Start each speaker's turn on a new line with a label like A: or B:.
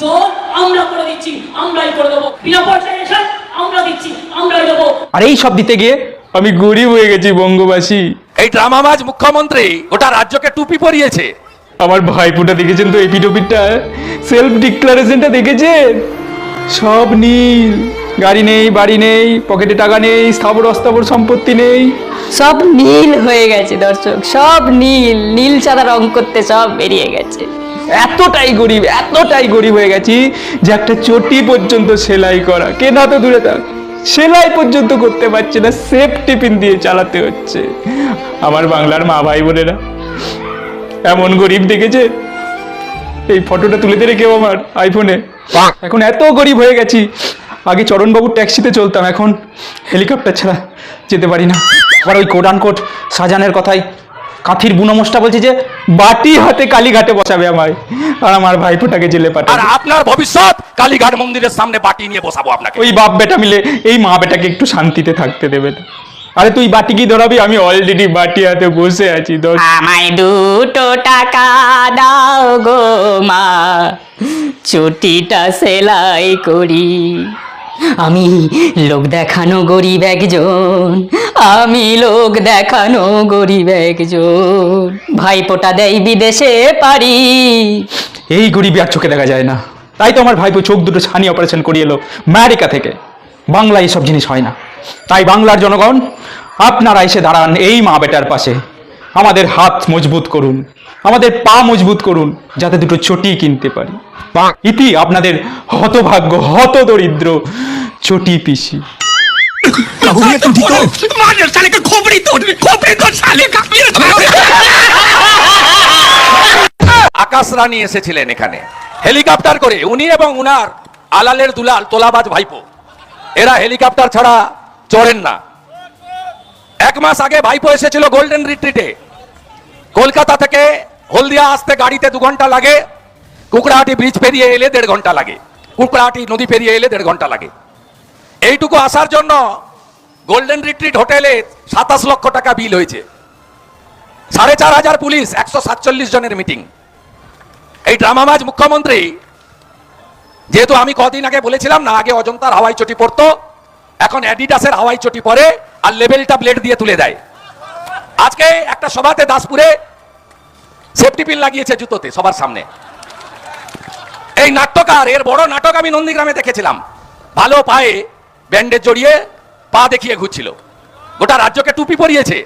A: জোর আমরা করে দিচ্ছি আমরাই করে দেবো। বিনা পয়সায় রেশন আমরা দিচ্ছি আমরাই দেবো।
B: আর এই সব দিতে গিয়ে আমি গরিব হয়ে গেছি বঙ্গবাসী।
C: এই ড্রামাবাজ মুখ্যমন্ত্রী গোটা রাজ্যকে টুপি পরিয়েছে।
B: আমার ভাইফোঁটা দেখেছেন তো এপিটোপিটটা সেলফ ডিক্লারেশনটা দেখেছেন? সব নীল গাড়ি নেই বাড়ি নেই পকেটে টাকা নেই স্থাবর অস্থাবর সম্পত্তি নেই।
D: সব নীল হয়ে গেছে দর্শক সব নীল নীল সাদা রং করতে সব বেরিয়ে গেছে।
B: এতটাই গরিব এতটাই গরিব হয়ে গেছি যে একটা চটি পর্যন্ত সেলাই করা। কেনা তো দূরে থাক। সেলাই পর্যন্ত করতে পারছে না সেফ টিফিন দিয়ে চালাতে হচ্ছে। আমার বাংলার মা ভাই বোনেরা এমন গরিব দেখেছে? এই ফটোটা তুলে দে রে কেউ আমার আইফোনে এখন এত গরিব হয়ে গেছি আগে চরণবাবুর ট্যাক্সিতে চলতাম এখন হেলিকপ্টার ছাড়া যেতে পারি না। আবার ওই কোট আনকোট সাজানের কথাই কাঁথির বুনমোষটা বলছে যে বাটি হাতে কালীঘাটে বসাবে আমায়। আর আমার ভাইফোটাকে জেলে
C: আর আপনার ভবিষ্যৎ কালীঘাট মন্দিরের সামনে বাটি নিয়ে বসাবো আপনাকে।
B: ওই বাপ বেটা মিলে এই মা বেটাকে একটু শান্তিতে থাকতে দেবে না আরে তুই বাটি কি ধরাবি? আমি অলরেডি বাটি হাতে বসে আছি দশ
D: আমায় দুটো টাকা দাও গো মা চুটিটা সেলাই করি। আমি লোক দেখানো গরিব একজন আমি লোক দেখানো গরিব একজন। ভাইপোটা দেয় বিদেশে পারি
B: এই গরিবি আর চোখে দেখা যায় না। তাই তো আমার ভাইপো চোখ দুটো ছানি অপারেশন করিয়ে এলো আমেরিকা থেকে। বাংলায় এসব জিনিস হয় না। তাই বাংলার জনগণ আপনারা এসে দাঁড়ান এই মা বেটার পাশে। আমাদের হাত মজবুত করুন। আমাদের পা মজবুত করুন যাতে দুটো চটি কিনতে পারি। ইতি আপনাদের হতভাগ্য হত দরিদ্র চটি পিসি।
C: আকাশ রানী এসেছিলেন এখানে। হেলিকপ্টার করে উনি এবং উনার আলালের দুলাল তোলাবাজ ভাইপো। এরা হেলিকপ্টার ছাড়া চড়েন না। এক মাস আগে ভাইপো এসেছিল গোল্ডেন রিট্রিটে। কলকাতা থেকে হলদিয়া আসতে গাড়িতে দু ঘণ্টা লাগে। কুকড়াহাটি ব্রিজ পেরিয়ে এলে দেড় ঘণ্টা লাগে। কুকড়াহাটি নদী পেরিয়ে এলে দেড় ঘণ্টা লাগে। এইটুকু আসার জন্য গোল্ডেন রিট্রিট হোটেলে সাতাশ লক্ষ টাকা বিল হয়েছে। সাড়ে চার হাজার পুলিশ, একশো সাতচল্লিশ জনের মিটিং। এই ড্রামাবাজ মুখ্যমন্ত্রী, যেহেতু আমি কদিন আগে বলেছিলাম না, আগে অজন্তার হাওয়াই চটি পরতো এখন অ্যাডিডাসের হাওয়াই চটি পরে আর লেভেলটা ব্লেড দিয়ে তুলে দেয়। আজকে একটা সভাতে দাসপুরে সেফটি পিন লাগিয়েছে জুতোতে, সবার সামনে। এই নাট্যকার, এর বড় নাটক আমি নন্দীগ্রামে দেখেছিলাম। ভালো পায়ে ব্যান্ডেজ জড়িয়ে পা দেখিয়ে ঘুরছিল। গোটা রাজ্যকে টুপি পরিয়েছে।